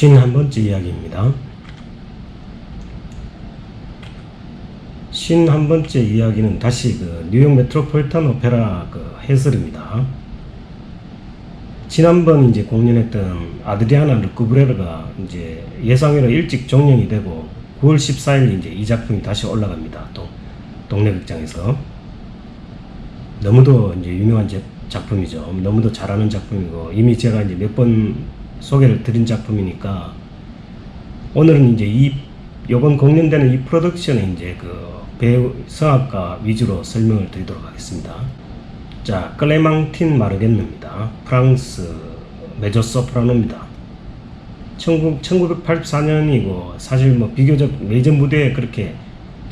51번째 이야기입니다. 51번째 이야기는 다시 그 뉴욕 메트로폴리탄 오페라 그 해설입니다. 지난번 이제 공연했던 아드리아나 르쿠브레르가 이제 예상외로 일찍 종영이 되고 9월 14일 이제 이 작품이 다시 올라갑니다. 또 동네 극장에서 너무도 이제 유명한 제- 작품이죠. 너무도 잘하는 작품이고 이미 제가 이제 몇번 소개를 드린 작품이니까 오늘은 이제 이 요번 공연되는 이 프로덕션의 이제 그 배우 성악가 위주로 설명을 드리도록 하겠습니다. 자, 클레망틴 마르겐느입니다. 프랑스 메조소프라노입니다. 1984년이고 사실 뭐 비교적 메이저 무대에 그렇게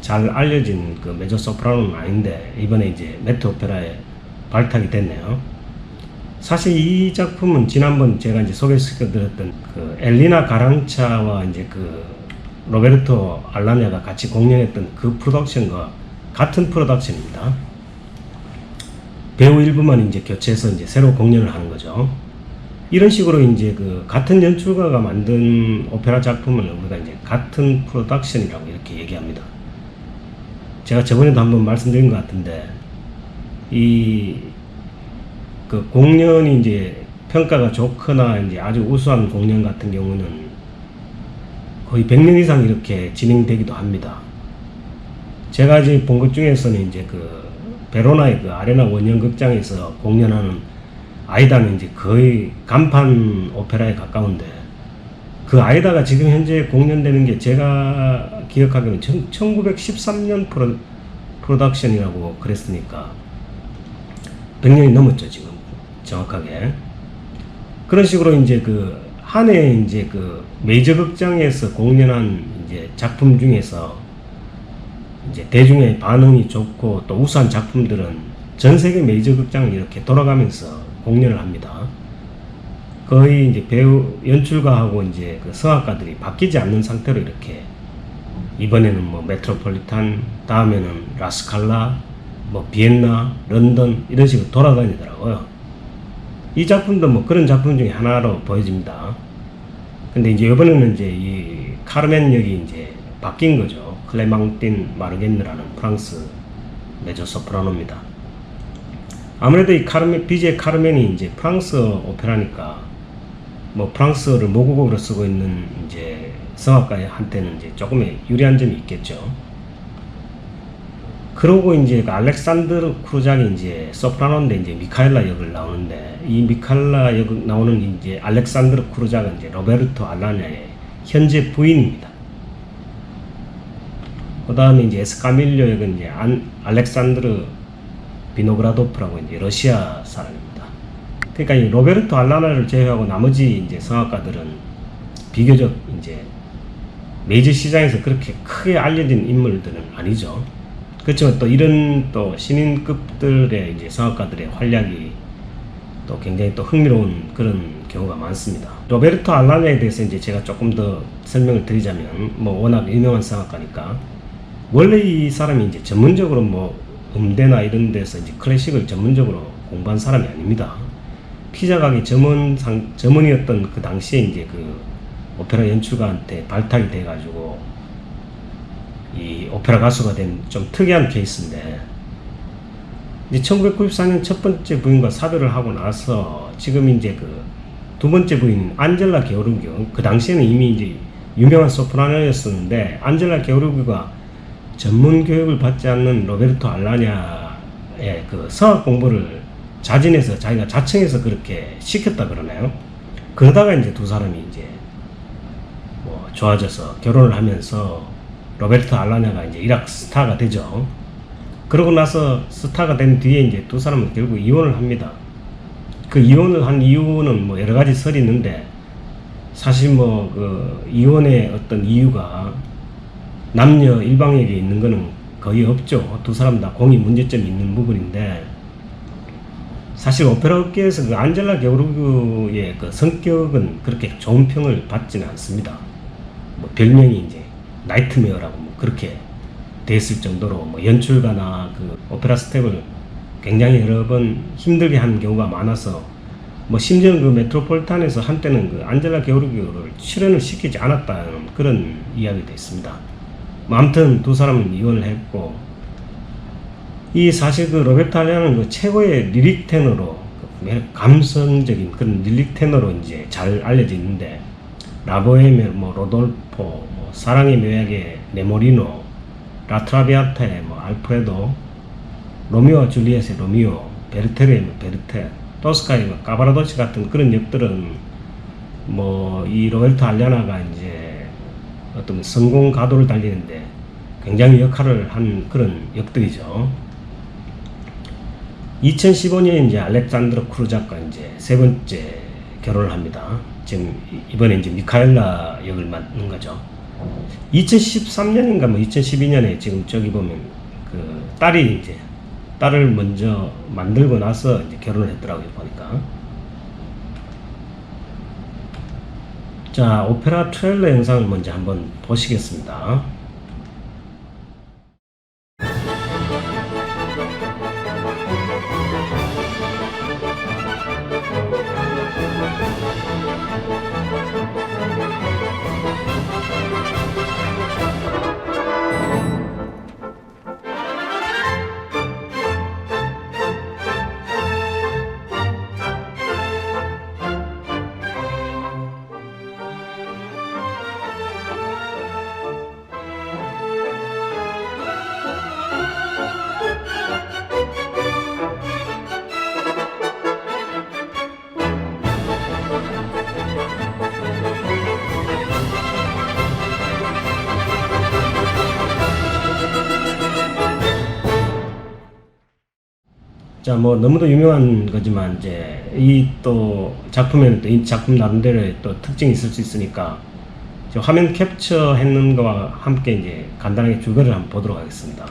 잘 알려진 그 메조소프라노는 아닌데 이번에 이제 메트 오페라에 발탁이 됐네요. 사실 이 작품은 지난번 제가 이제 소개시켜드렸던 그 엘리나 가랑차와 이제 그 로베르토 알라냐가 같이 공연했던 그 프로덕션과 같은 프로덕션입니다. 배우 일부만 이제 교체해서 이제 새로 공연을 하는 거죠. 이런 식으로 이제 그 같은 연출가가 만든 오페라 작품을 우리가 이제 같은 프로덕션이라고 이렇게 얘기합니다. 제가 저번에도 한번 말씀드린 것 같은데 이 그 공연이 이제 평가가 좋거나 이제 아주 우수한 공연 같은 경우는 거의 100년 이상 이렇게 진행되기도 합니다. 제가 이제 본것 중에서는 이제 그 베로나의 그 아레나 원형 극장에서 공연하는 아이다는 이제 거의 간판 오페라에 가까운데 그 아이다가 지금 현재 공연되는 게 제가 기억하기로는 1913년 프로, 프로덕션이라고 그랬으니까 100년이 넘었죠 지금 정확하게 그런 식으로 이제 그 한 해 이제 그 메이저 극장에서 공연한 이제 작품 중에서 이제 대중의 반응이 좋고 또 우수한 작품들은 전 세계 메이저 극장을 이렇게 돌아가면서 공연을 합니다. 거의 이제 배우 연출가하고 이제 그 성악가들이 바뀌지 않는 상태로 이렇게 이번에는 뭐 메트로폴리탄 다음에는 라스칼라 뭐 비엔나 런던 이런 식으로 돌아다니더라고요. 이 작품도 뭐 그런 작품 중에 하나로 보여집니다. 근데 이제 이번에는 이제 이 카르멘 역이 이제 바뀐 거죠. 클레망틴 마르겐느라는 프랑스 메조 소프라노입니다. 아무래도 이 카르멘, BJ 카르멘이 이제 프랑스 오페라니까 뭐 프랑스어를 모국어로 쓰고 있는 이제 성악가한테는 이제 조금의 유리한 점이 있겠죠. 그러고 이제 그 알렉산드르 크루작이 이제 소프라노인데 이제 미카엘라 역을 나오는데 이 미카엘라 역 나오는 이제 알렉산드르 크루작은 이제 로베르토 알라냐의 현재 부인입니다. 그 다음에 이제 에스카밀료 역은 이제 안, 알렉산드르 비노그라도프라고 이제 러시아 사람입니다. 그러니까 이 로베르토 알라나를 제외하고 나머지 이제 성악가들은 비교적 이제 메이저 시장에서 그렇게 크게 알려진 인물들은 아니죠. 그렇지만 또 이런 또 신인급들의 이제 성악가들의 활약이 또 굉장히 또 흥미로운 그런 경우가 많습니다. 로베르토 알라냐에 대해서 이제 제가 조금 더 설명을 드리자면 뭐 워낙 유명한 성악가니까 원래 이 사람이 이제 전문적으로 뭐 음대나 이런 데서 이제 클래식을 전문적으로 공부한 사람이 아닙니다. 피자 가게 점원 상 점원이었던 그 당시에 이제 그 오페라 연출가한테 발탁이 돼가지고 이 오페라 가수가 된 좀 특이한 케이스인데 이제 1994년 첫 번째 부인과 사별을 하고 나서 지금 이제 그 두 번째 부인 안젤라 게오르기오 그 당시에는 이미 이제 유명한 소프라노였었는데 안젤라 게오르기오가 전문 교육을 받지 않는 로베르토 알라냐의 그 성악 공부를 자진해서 자기가 자청해서 그렇게 시켰다 그러나요? 그러다가 이제 두 사람이 이제 뭐 좋아져서 결혼을 하면서 로베르토 알라냐가 이제 이락 스타가 되죠. 그러고 나서 스타가 된 뒤에 이제 두 사람은 결국 이혼을 합니다. 그 이혼을 한 이유는 뭐 여러 가지 설이 있는데 사실 뭐 그 이혼의 어떤 이유가 남녀 일방에게 있는 거는 거의 없죠. 두 사람 다 공이 문제점이 있는 부분인데 사실 오페라 업계에서 그 안젤라 게오르그의 그 성격은 그렇게 좋은 평을 받지는 않습니다. 뭐 별명이 이제 나이트메어라고 뭐 그렇게 됐을 정도로 뭐 연출가나 그 오페라 스텝을 굉장히 여러 번 힘들게 한 경우가 많아서 뭐 심지어는 그 메트로폴리탄에서 한때는 그 안젤라 게오르기오를 출연을 시키지 않았다는 그런 이야기도 있습니다. 뭐 아무튼 두 사람은 이혼을 했고 이 사실 그 로베르트 알리아는 그 최고의 리릭 테너로 그 감성적인 그런 리릭 테너로 이제 잘 알려져 있는데 라보헤메 뭐 로돌포 뭐 사랑의 묘약의 네모리노 라트라비아타의 뭐 알프레도 로미오와 줄리엣의 로미오 베르테르의 뭐 베르테 토스카의 뭐 까바라도치 같은 그런 역들은 뭐 이 로베르토 알리아나가 이제 어떤 성공 가도를 달리는데 굉장히 역할을 한 그런 역들이죠. 2015년에 이제 알렉산드로 크루작과 이제 세 번째 결혼을 합니다. 지금 이번에 이제 미카엘라 역을 맡는 거죠. 2013년인가 뭐 2012년에 지금 저기 보면 그 딸이 이제 딸을 먼저 만들고 나서 이제 결혼을 했더라고요 보니까. 자 오페라 트레일러 영상을 먼저 한번 보시겠습니다. 뭐 너무도 유명한 거지만 이제 이 또 작품에는 또 이 작품 나름대로의 또 특징이 있을 수 있으니까 저 화면 캡처 했는 거와 함께 이제 간단하게 줄거리를 한번 보도록 하겠습니다.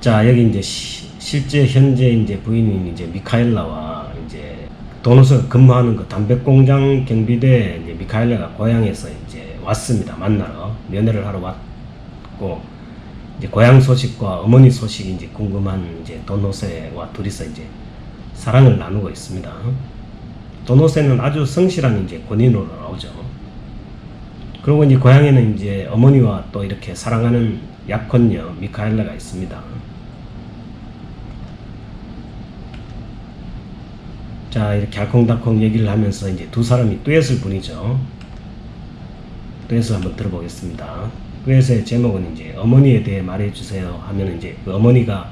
자, 여기 이제 시- 실제 현재 이제 부인인 이제 미카엘라와 이제 도노스가 근무하는 그 담배 공장 경비대 이제 미카엘라가 고향에서 이제 왔습니다. 만나러 면회를 하러 왔고 이제 고향 소식과 어머니 소식이 이제 궁금한 이제 도노세와 둘이서 이제 사랑을 나누고 있습니다. 도노세는 아주 성실한 이제 권인으로 나오죠. 그리고 이제 고향에는 이제 어머니와 또 이렇게 사랑하는 약혼녀 미카엘라가 있습니다. 자 이렇게 알콩달콩 얘기를 하면서 이제 두 사람이 듀엣을 부리죠. 듀엣을 한번 들어보겠습니다. 듀엣의 제목은 이제 어머니에 대해 말해주세요 하면 이제 그 어머니가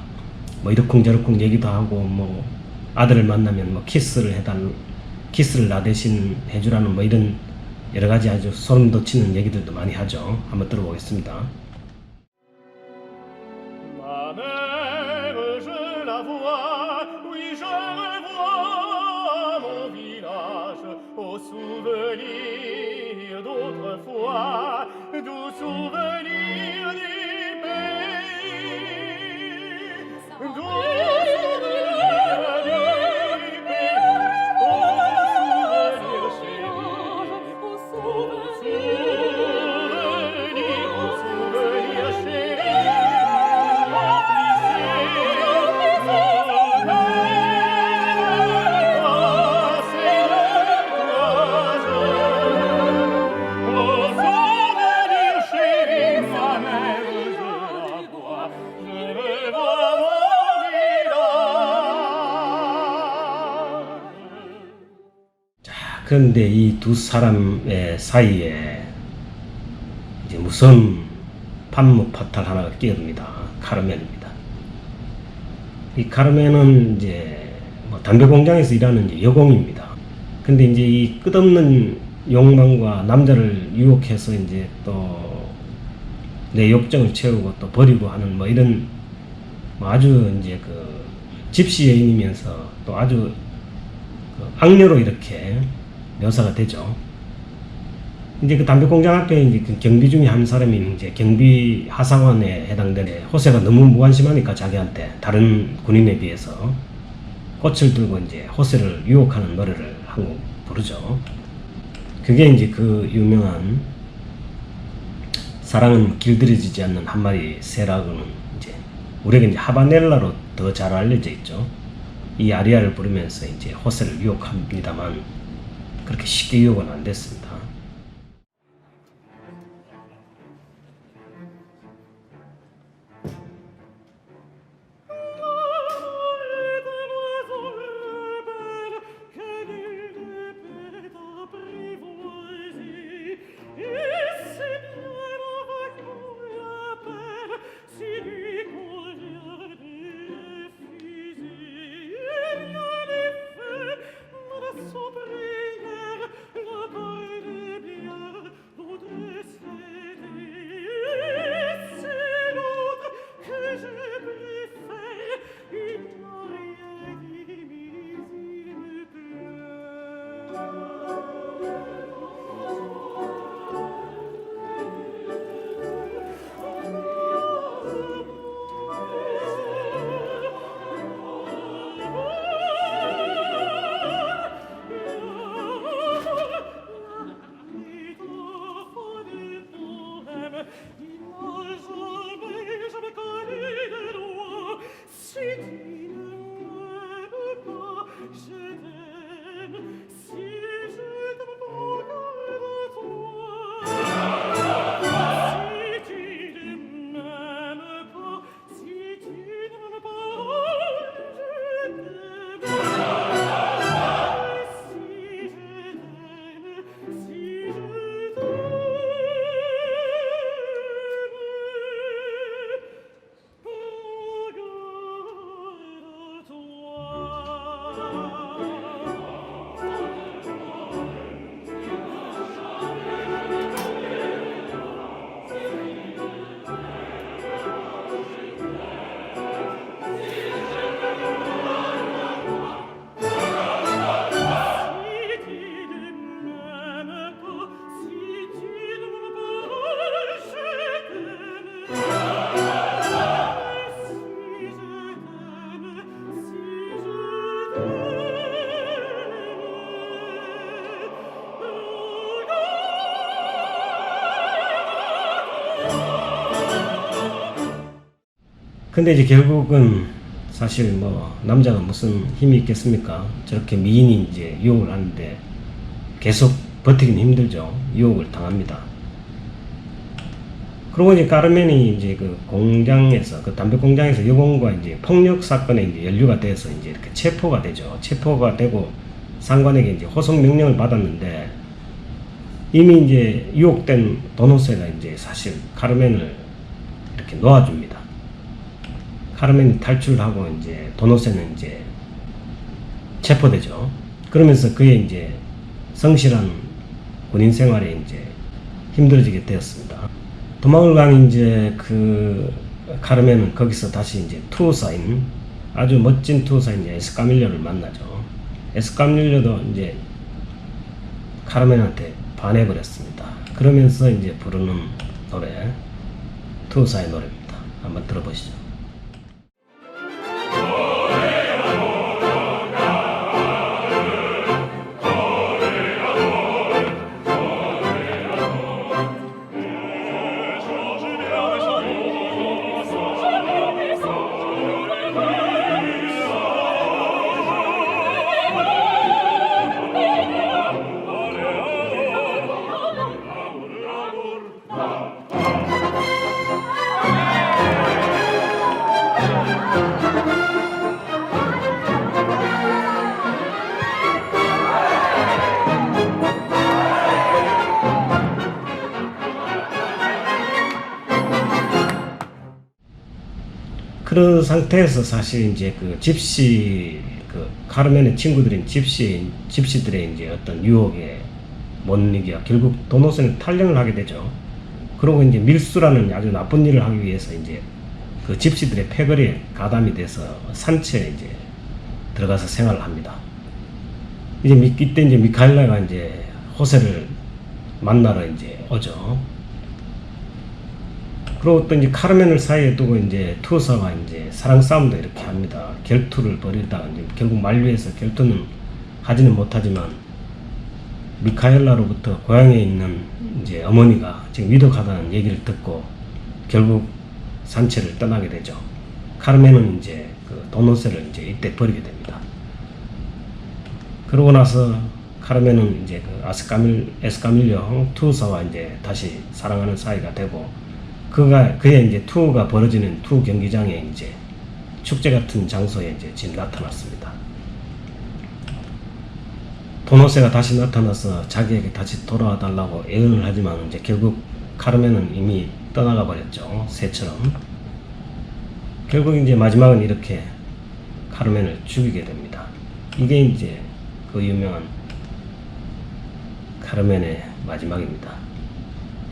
뭐 이러쿵저러쿵 얘기도 하고 뭐 아들을 만나면 뭐 키스를 해달 키스를 나 대신 해주라는 뭐 이런 여러 가지 아주 소름 돋치는 얘기들도 많이 하죠. 한번 들어보겠습니다. 그런데 이 두 사람의 사이에 이제 무서운 판무파탈 하나가 끼어듭니다. 카르멘입니다. 이 카르멘은 이제 뭐 담배 공장에서 일하는 여공입니다. 근데 이제 이 끝없는 욕망과 남자를 유혹해서 이제 또 내 욕정을 채우고 또 버리고 하는 뭐 이런 뭐 아주 이제 그 집시 여인이면서 또 아주 그 악녀로 이렇게 묘사가 되죠. 이제 그 담배 공장 앞에 이제 그 경비 중에 한 사람이 이제 경비 하사관에 해당되는 호세가 너무 무관심하니까 자기한테 다른 군인에 비해서 꽃을 들고 이제 호세를 유혹하는 노래를 한 곡 부르죠. 그게 이제 그 유명한 사랑은 길들여지지 않는 한 마리 새라고는 이제 우리에게 이제 하바넬라로 더 잘 알려져 있죠. 이 아리아를 부르면서 이제 호세를 유혹합니다만 그렇게 쉽게 유혹은 안 됐습니다. 근데 이제 결국은 사실 뭐 남자가 무슨 힘이 있겠습니까? 저렇게 미인이 이제 유혹을 하는데 계속 버티긴 힘들죠. 유혹을 당합니다. 그러고 이제 까르멘이 이제 그 공장에서 그 담배 공장에서 여공과 이제 폭력 사건에 이제 연루가 돼서 이제 이렇게 체포가 되죠. 체포가 되고 상관에게 이제 호송 명령을 받았는데 이미 이제 유혹된 도노세가 이제 사실 카르멘을 이렇게 놓아줍니다. 카르멘이 탈출하고 이제 도노세는 이제 체포되죠. 그러면서 그의 이제 성실한 군인 생활에 이제 힘들어지게 되었습니다. 도망을 간 이제 그 카르멘은 거기서 다시 이제 투사인 아주 멋진 투사인 이제 에스카밀료를 만나죠. 에스카밀료도 이제 카르멘한테 반해버렸습니다. 그러면서 이제 부르는 노래 투사의 노래입니다. 한번 들어보시죠. 그런 상태에서 사실 이제 그 집시 그 카르멘의 친구들인 집시 집시들의 이제 어떤 유혹에 못 이겨 결국 도노스는 탈령을 하게 되죠. 그러고 이제 밀수라는 아주 나쁜 일을 하기 위해서 이제 그 집시들의 패거리에 가담이 돼서 산채에 이제 들어가서 생활을 합니다. 이제 미, 이때 이제 미카엘라가 이제 호세를 만나러 이제 오죠. 그리고 또 이제 카르멘을 사이에 두고 이제 투어사가 이제 사랑 싸움도 이렇게 합니다. 결투를 벌이다가 이제 결국 만류해서 결투는 하지는 못하지만 미카엘라로부터 고향에 있는 이제 어머니가 지금 위독하다는 얘기를 듣고 결국 산채를 떠나게 되죠. 카르멘은 이제 그 도노세를 이제 이때 버리게 됩니다. 그러고 나서 카르멘은 이제 그 아스카밀 에스카밀려 투사와 이제 다시 사랑하는 사이가 되고 그가 그의 이제 투가 벌어지는 투 경기장에 이제 축제 같은 장소에 이제 지금 나타났습니다. 도노세가 다시 나타나서 자기에게 다시 돌아와 달라고 애언을 하지만 이제 결국 카르멘은 이미 떠나가 버렸죠. 새처럼. 결국 이제 마지막은 이렇게 카르멘을 죽이게 됩니다. 이게 이제 그 유명한 카르멘의 마지막입니다.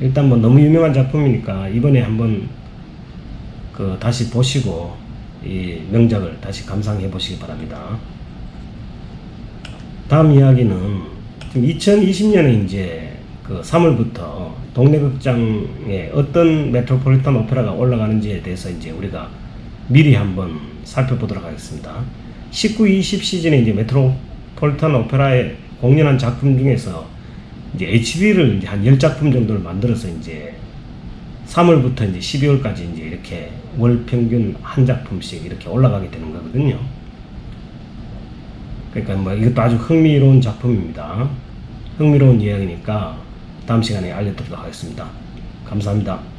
일단 뭐 너무 유명한 작품이니까 이번에 한번 그 다시 보시고 이 명작을 다시 감상해 보시기 바랍니다. 다음 이야기는 지금 2020년에 이제 그 3월부터 동네 극장에 어떤 메트로폴리탄 오페라가 올라가는지에 대해서 이제 우리가 미리 한번 살펴보도록 하겠습니다. 19, 20 시즌에 이제 메트로폴리탄 오페라에 공연한 작품 중에서 이제 HB를 이제 한 10작품 정도를 만들어서 이제 3월부터 이제 12월까지 이제 이렇게 월 평균 한 작품씩 이렇게 올라가게 되는 거거든요. 그러니까 뭐 이것도 아주 흥미로운 작품입니다. 흥미로운 이야기니까 다음 시간에 알려드리도록 하겠습니다. 감사합니다.